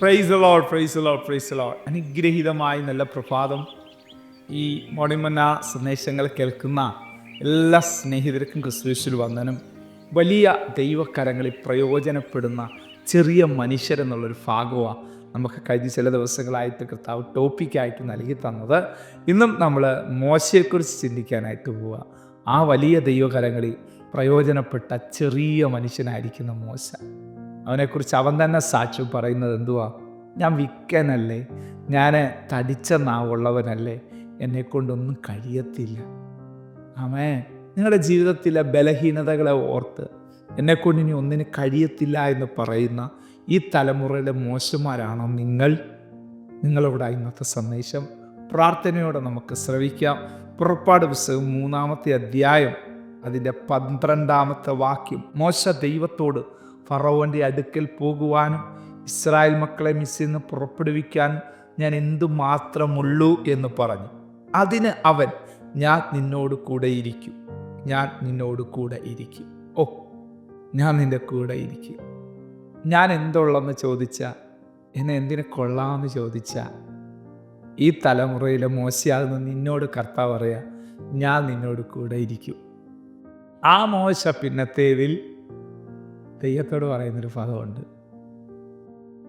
Praise Lord praise Lord praise Lord അനുഗ്രഹീതമായി നല്ല പ്രഭാതം ഈ മോണിമന്ന സന്ദേശങ്ങൾ കേൾക്കുന്ന എല്ലാ സ്നേഹിതർക്കും ക്രിസ്തുവിൽ വന്ദനം. വലിയ ദൈവകരങ്ങളിൽ പ്രയോജനപ്പെടുന്ന ചെറിയ മനുഷ്യരെന്നുള്ളൊരു ഭാഗമാണ് നമുക്ക് കഴിഞ്ഞ ചില ദിവസങ്ങളായിട്ട് കർത്താവ് ടോപ്പിക്കായിട്ട് നൽകി തന്നത്. ഇന്നും നമ്മൾ മോശയെക്കുറിച്ച് ചിന്തിക്കാനായിട്ട് പോവുക ആ വലിയ ദൈവകരങ്ങളിൽ പ്രയോജനപ്പെട്ട ചെറിയ മനുഷ്യനായിരിക്കുന്ന മോശ. അവനെക്കുറിച്ച് അവൻ തന്നെ സാക്ഷ്യം പറയുന്നത് എന്തുവാ? ഞാൻ വിക്കനല്ലേ? ഞാൻ തടിച്ച നാവുള്ളവനല്ലേ? എന്നെ കൊണ്ടൊന്നും കഴിയത്തില്ല. ആമേ നിങ്ങളുടെ ജീവിതത്തിലെ ബലഹീനതകളെ ഓർത്ത് എന്നെക്കൊണ്ട് ഇനി ഒന്നിന് കഴിയത്തില്ല എന്ന് പറയുന്ന ഈ തലമുറയിലെ മോശന്മാരാണോ നിങ്ങൾ? നിങ്ങളോട് ഇന്നത്തെ സന്ദേശം. പ്രാർത്ഥനയോടെ നമുക്ക് ശ്രവിക്കാം. പുറപ്പാട് പുസ്തകം മൂന്നാമത്തെ അധ്യായം അതിന്റെ പന്ത്രണ്ടാമത്തെ വാക്യം. മോശ ദൈവത്തോട് ഫറവോന്റെ അടുക്കൽ പോകുവാനും ഇസ്രായേൽ മക്കളെ മിസ്സിൽ നിന്ന് പുറപ്പെടുവിക്കാൻ ഞാൻ എന്തു മാത്രമുള്ളൂ എന്ന് പറഞ്ഞു. അതിന് അവൻ ഞാൻ നിന്നോട് കൂടെ ഇരിക്കും. ഞാൻ നിന്നോട് കൂടെ ഇരിക്കും. ഓ ഞാൻ നിന്റെ കൂടെ ഇരിക്കും. ഞാൻ എന്തുള്ളെന്ന് ചോദിച്ചാൽ എന്നെ എന്തിനെ കൊള്ളാമെന്ന് ചോദിച്ചാൽ ഈ തലമുറയിലെ മോശയാകുന്ന നിന്നോട് കർത്താവ് പറയാം ഞാൻ നിന്നോട് കൂടെ ഇരിക്കും. ആ മോശ പിന്നത്തേതിൽ ദൈവത്തോട് പറയുന്നൊരു പദമുണ്ട്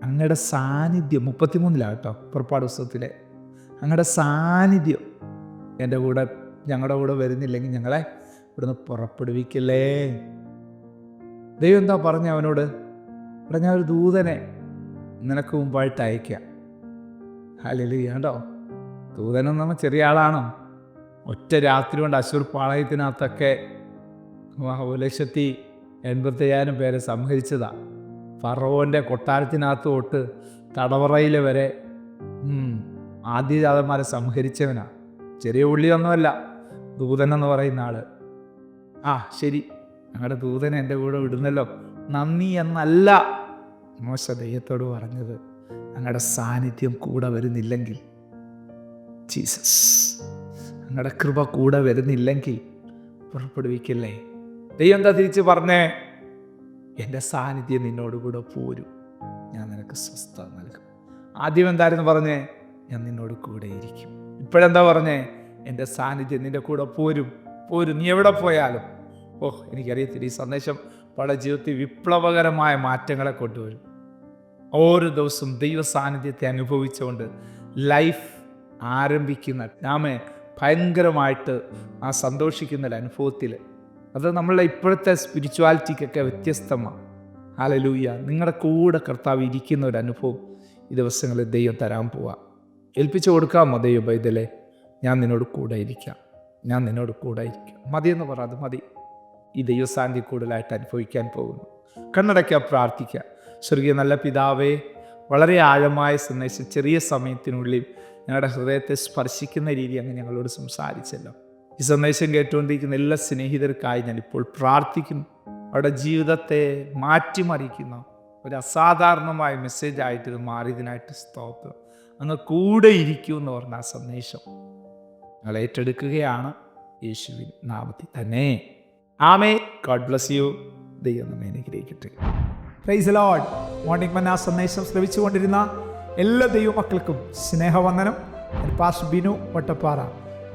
അങ്ങയുടെ സാന്നിധ്യം മുപ്പത്തിമൂന്നിലാണ് കേട്ടോ പുറപ്പാട് പുസ്തകത്തിലെ അങ്ങയുടെ സാന്നിധ്യം എന്റെ കൂടെ ഞങ്ങളുടെ കൂടെ വരുന്നില്ലെങ്കിൽ ഞങ്ങളെ ഇവിടുന്ന് പുറപ്പെടുവിക്കല്ലേ. ദൈവം എന്താ പറഞ്ഞ അവനോട്? ഇവിടെ ഞാൻ ഒരു ദൂതനെ നിനക്ക് മുമ്പായിട്ട് അയക്കാം അല്ലെങ്കിൽ കേട്ടോ ദൂതനെന്ന് നമ്മൾ ചെറിയ ആളാണോ? ഒറ്റ രാത്രി കൊണ്ട് അശൂർ പാളയത്തിനകത്തൊക്കെ ഒരു ലക്ഷത്തി എൺപത്തയ്യായിരം പേരെ സംഹരിച്ചതാ. ഫറോന്റെ കൊട്ടാരത്തിനകത്ത് തൊട്ട് തടവറയിൽ വരെ. ഉം, ആദ്യജാതന്മാരെ സംഹരിച്ചവനാ. ചെറിയ ദൂതൻ എന്ന് പറയുന്ന ആൾ. ആ ശരി. ഞങ്ങളുടെ ദൂതനെ എന്റെ കൂടെ വിടുന്നല്ലോ. നന്ദി എന്നല്ല മോശ ദൈവത്തോട് പറഞ്ഞത്. ഞങ്ങളുടെ സാന്നിധ്യം കൂടെ വരുന്നില്ലെങ്കിൽ ജീസസ് ഞങ്ങളുടെ കൃപ കൂടെ വരുന്നില്ലെങ്കിൽ പുറപ്പെടുവിക്കല്ലേ? ദൈവം എന്താ തിരിച്ച് പറഞ്ഞേ? എന്റെ സാന്നിധ്യം നിന്നോട് കൂടെ പോരും. ഞാൻ നിനക്ക് സ്വസ്ഥത നൽകും. ആദ്യം എന്തായിരുന്നു പറഞ്ഞേ? ഞാൻ നിന്നോട് കൂടെ ഇരിക്കും. ഇപ്പോഴെന്താ പറഞ്ഞേ? എന്റെ സാന്നിധ്യം നിന്റെ കൂടെ പോരും. പോരും. നീ എവിടെ പോയാലും? ഓ എനിക്കറിയത്തില്ല. ഈ സന്ദേശം പല ജീവിതത്തിൽ വിപ്ലവകരമായ മാറ്റങ്ങളെ കൊണ്ടുവരും. ഓരോ ദിവസവും ദൈവ സാന്നിധ്യത്തെ അനുഭവിച്ചുകൊണ്ട് ലൈഫ് ആരംഭിക്കുന്ന നാമെ ഭയങ്കരമായിട്ട് ആ സന്തോഷിക്കുന്ന അനുഭവത്തിൽ അത് നമ്മളുടെ ഇപ്പോഴത്തെ സ്പിരിച്വാലിറ്റിക്കൊക്കെ വ്യത്യസ്തമാണ് ഹാലലൂയ നിങ്ങളുടെ കൂടെ കർത്താവ് ഇരിക്കുന്ന ഒരു അനുഭവം ഈ ദിവസങ്ങളിൽ ദൈവം തരാൻ പോവാം. ഏൽപ്പിച്ചു കൊടുക്കാമോ ദൈവ ബൈതലെ ഞാൻ നിന്നോട് കൂടെ ഇരിക്കാം. ഞാൻ നിന്നോട് കൂടെ ഇരിക്കാം. എന്ന് പറ അത് മതി. ഈ ദൈവസാന്തി കൂടുതലായിട്ട് അനുഭവിക്കാൻ പോകുന്നു. കണ്ണടയ്ക്കുക പ്രാർത്ഥിക്കുക സ്വർഗീയ നല്ല പിതാവേ വളരെ ആഴമായ സന്ദേശം ചെറിയ സമയത്തിനുള്ളിൽ ഞങ്ങളുടെ ഹൃദയത്തെ സ്പർശിക്കുന്ന രീതി അങ്ങ് ഞങ്ങളോട് സംസാരിച്ചല്ലോ. ഈ സന്ദേശം കേട്ടുകൊണ്ടിരിക്കുന്ന എല്ലാ സ്നേഹിതർക്കായി ഞാൻ ഇപ്പോൾ പ്രാർത്ഥിക്കുന്നു. അവരുടെ ജീവിതത്തെ മാറ്റിമറിക്കുന്ന. ഒരു അസാധാരണമായ മെസ്സേജ് ആയിട്ട് ഇത് മാറിയതിനായിട്ട് സ്തോത്രം. അങ്ങ് കൂടെ ഇരിക്കൂ എന്ന് പറഞ്ഞ ആ സന്ദേശം ഞങ്ങൾ ഏറ്റെടുക്കുകയാണ് യേശുവിൻ നാമത്തിൽ തന്നെ. ആമേ ഗോഡ് ബ്ലസ് യു ദൈവം നമ്മെ അനുഗ്രഹിക്കട്ടെ. പ്രൈസ് ലോഡ് മോർണിംഗ് മന്ന സന്ദേശം ശ്രമിച്ചുകൊണ്ടിരുന്ന എല്ലാ ദൈവമക്കൾക്കും സ്നേഹവന്ദനം. പാസ് ബിനു വട്ടപ്പാറ.